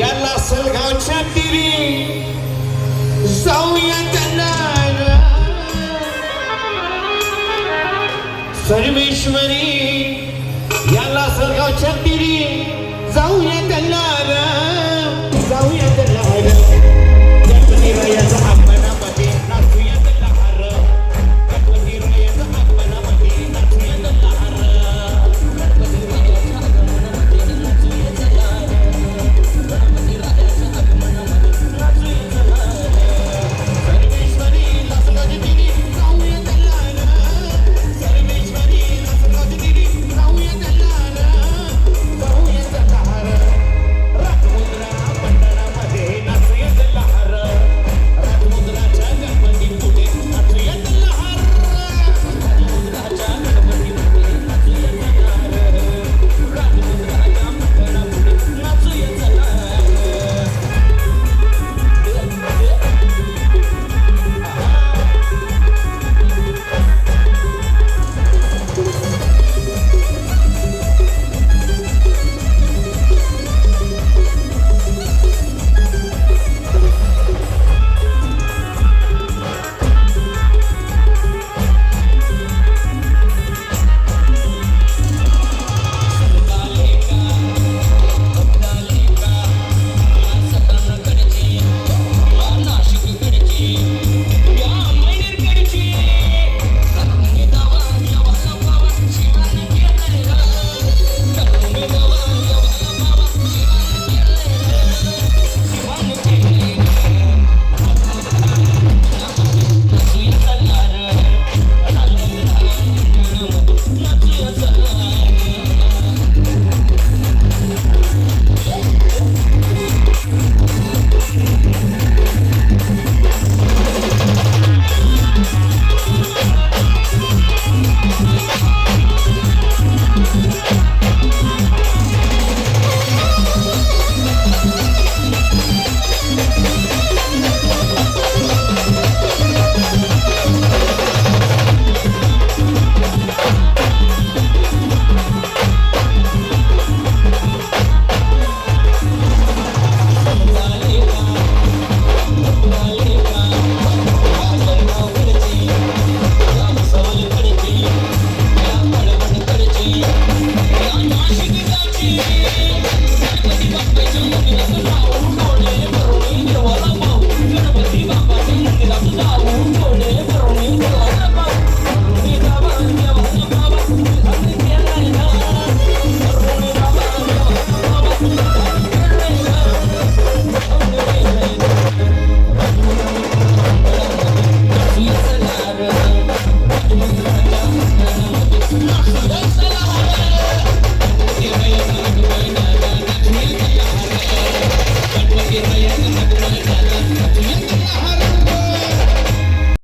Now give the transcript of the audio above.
याला सलगावच्या तिरी जाऊया त्यांना. सर्वेश्वरी याला सलगावच्या तिरी जाऊया